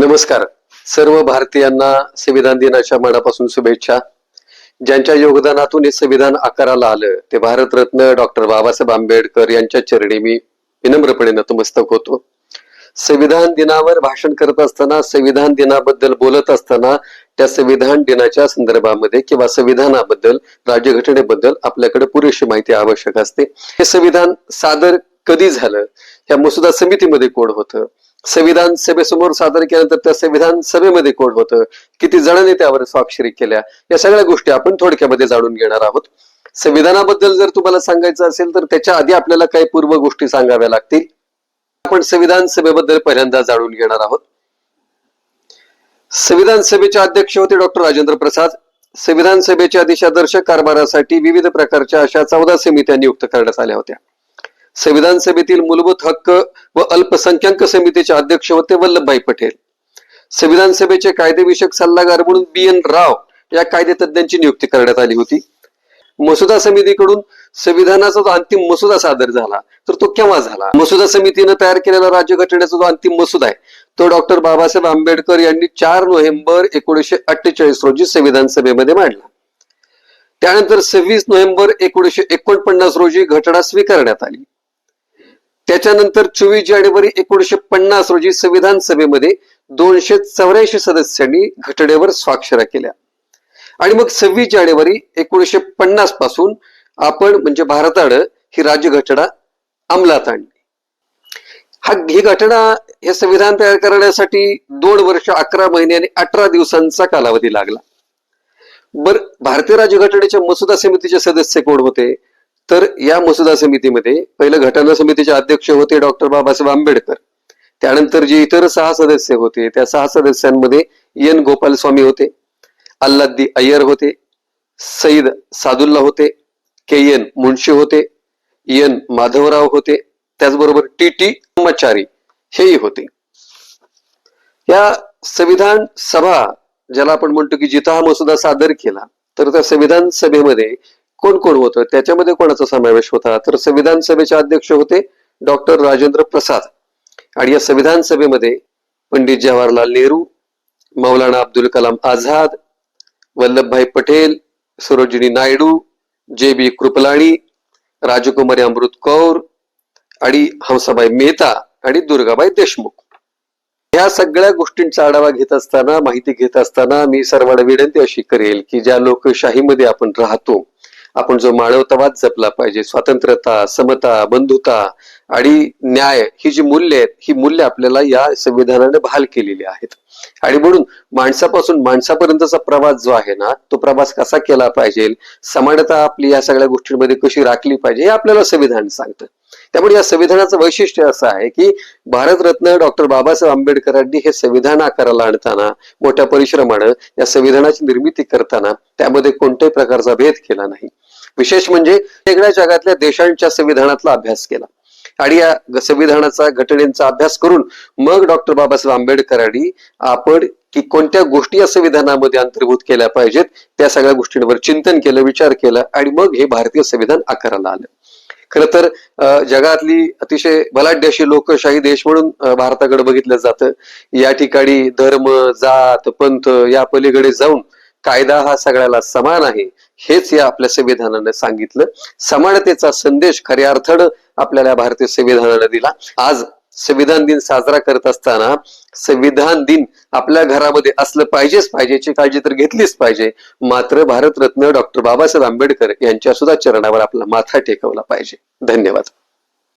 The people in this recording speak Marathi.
नमस्कार. सर्व भारतीयांना संविधान दिनाच्या मनापासून शुभेच्छा. ज्यांच्या योगदानातून हे संविधान आकाराला आलं ते भारतरत्न डॉक्टर बाबासाहेब आंबेडकर यांच्या चरणी मी विनम्रपणे नतमस्तक होतो. संविधान दिनावर भाषण करत असताना संविधान दिनाबद्दल बोलत असताना त्या संविधान दिनाच्या संदर्भामध्ये किंवा संविधानाबद्दल राज्यघटनेबद्दल आपल्याकडे पुरेशी माहिती आवश्यक असते. हे संविधान सादर कधी झालं? या मसुदा समितीमध्ये कोण होतं? संविधान सभेसमोर सादर केल्यानंतर त्या संविधान सभेमध्ये कोण होतं? किती जणांनी त्यावर स्वाक्षरी केल्या? या सगळ्या गोष्टी आपण थोडक्यामध्ये जाणून घेणार आहोत. संविधानाबद्दल जर तुम्हाला सांगायचं असेल तर त्याच्या आधी आपल्याला काही पूर्व गोष्टी सांगाव्या लागतील. आपण संविधान सभेबद्दल पहिल्यांदा जाणून घेणार आहोत. संविधान सभेचे अध्यक्ष होते डॉक्टर राजेंद्र प्रसाद. संविधान सभेच्या दिशादर्शक कारभारासाठी विविध प्रकारच्या अशा चौदा समित्या नियुक्त करण्यात आल्या होत्या. संविधान सभेतील मूलभूत हक्क व अल्पसंख्याक समितीचे अध्यक्ष होते वल्लभभाई पटेल. संविधान सभेचे कायदेविषयक सल्लागार म्हणून बी एन राव या कायदे तज्ञांची नियुक्ती करण्यात आली होती. मसुदा समितीकडून संविधानाचा जो अंतिम मसुदा सादर झाला तर तो केव्हा झाला? मसुदा समितीनं तयार केलेला राज्यघटनेचा जो अंतिम मसुदा आहे तो डॉक्टर बाबासाहेब आंबेडकर यांनी चार नोव्हेंबर एकोणीसशे अठ्ठेचाळीस रोजी संविधान सभेमध्ये मांडला. त्यानंतर सव्वीस नोव्हेंबर एकोणीसशे एकोणपन्नास रोजी घटना स्वीकारण्यात आली. त्याच्यानंतर चोवीस जानेवारी एकोणीशे पन्नास रोजी संविधान सभेमध्ये दोनशे चौऱ्याऐंशी सदस्यांनी घटनेवर स्वाक्षऱ्या केल्या. आणि मग सव्वीस जानेवारी एकोणीशे पन्नासपासून आपण म्हणजे भारतानं ही राज्यघटना अंमलात आणली. हा ही घटना हे संविधान तयार करण्यासाठी दोन वर्ष अकरा महिने आणि अठरा दिवसांचा कालावधी लागला. बर भारतीय राज्यघटनेच्या मसुदा समितीचे सदस्य कोण होते? तर या मसुदा समितीमध्ये पहिलं घटना समितीचे अध्यक्ष होते डॉक्टर बाबासाहेब आंबेडकर. त्यानंतर जे इतर सहा सदस्य होते त्या सहा सदस्यांमध्ये एन गोपाल स्वामी होते अल्लाद्दी अय्यर होते सईद सादुल्ला होते के एन मुन्शी होते एन माधवराव होते त्याचबरोबर टी टी ब्रह्मचारी हेही होते. या संविधान सभा ज्याला आपण म्हणतो की जिथं हा मसुदा सादर केला तर त्या संविधान सभेमध्ये कोण कोण होतं? त्याच्यामध्ये कोणाचा समावेश होता? तर संविधान सभेचे अध्यक्ष होते डॉक्टर राजेंद्र प्रसाद. आणि या संविधान सभेमध्ये पंडित जवाहरलाल नेहरू मौलाना अब्दुल कलाम आझाद वल्लभभाई पटेल सरोजिनी नायडू जे बी कृपलाणी राजकुमारी अमृत कौर आणि हंसाबाई मेहता आणि दुर्गाबाई देशमुख. ह्या सगळ्या गोष्टींचा आढावा घेत असताना माहिती घेत असताना मी सर्वांना विनंती अशी करेल की ज्या लोकशाहीमध्ये आपण राहतो आपण जो मानवतावाद जपला पाहिजे स्वातंत्र्यता समता बंधुता आणि न्याय ही जी मूल्य आहेत ही मूल्य आपल्याला या संविधानाने बहाल केलेली आहेत. आणि म्हणून माणसापासून माणसापर्यंतचा प्रवास जो आहे ना तो प्रवास कसा केला पाहिजे समानता आपली या सगळ्या गोष्टींमध्ये कशी राखली पाहिजे हे आपल्याला संविधान सांगतं. त्यामुळे या संविधानाचं वैशिष्ट्य असं आहे की भारतरत्न डॉक्टर बाबासाहेब आंबेडकरांनी हे संविधान आकाराला आणताना मोठ्या परिश्रमानं या संविधानाची निर्मिती करताना त्यामध्ये कोणत्याही प्रकारचा भेद केला नाही. विशेष म्हणजे वेगळ्या जगातल्या देशांच्या संविधानातला अभ्यास केला. आणि या संविधानाचा घटनेचा अभ्यास करून मग डॉक्टर बाबासाहेब आंबेडकरांनी आपण की कोणत्या गोष्टी या संविधानामध्ये अंतर्भूत केल्या पाहिजेत त्या सगळ्या गोष्टींवर चिंतन केलं विचार केला आणि मग हे भारतीय संविधान आकाराला आलं. खर तर जगातली अतिशय बलाढ्य अशी लोकशाही देश म्हणून भारताकडे बघितलं जातं. या ठिकाणी धर्म जात पंथ या पलीकडे जाऊन कायदा हा सगळ्याला समान आहे हेच या आपल्या संविधानाने सांगितलं. समानतेचा संदेश खऱ्या अर्थानं आपल्याला भारतीय संविधानाने दिला. आज संविधान दिन साजरा करत असताना संविधान दिन आपल्या घरामध्ये असलं पाहिजेच पाहिजेची काळजी तर घेतलीच पाहिजे. मात्र भारतरत्न डॉक्टर बाबासाहेब आंबेडकर यांच्या सुद्धा चरणावर आपला माथा टेकवला पाहिजे. धन्यवाद.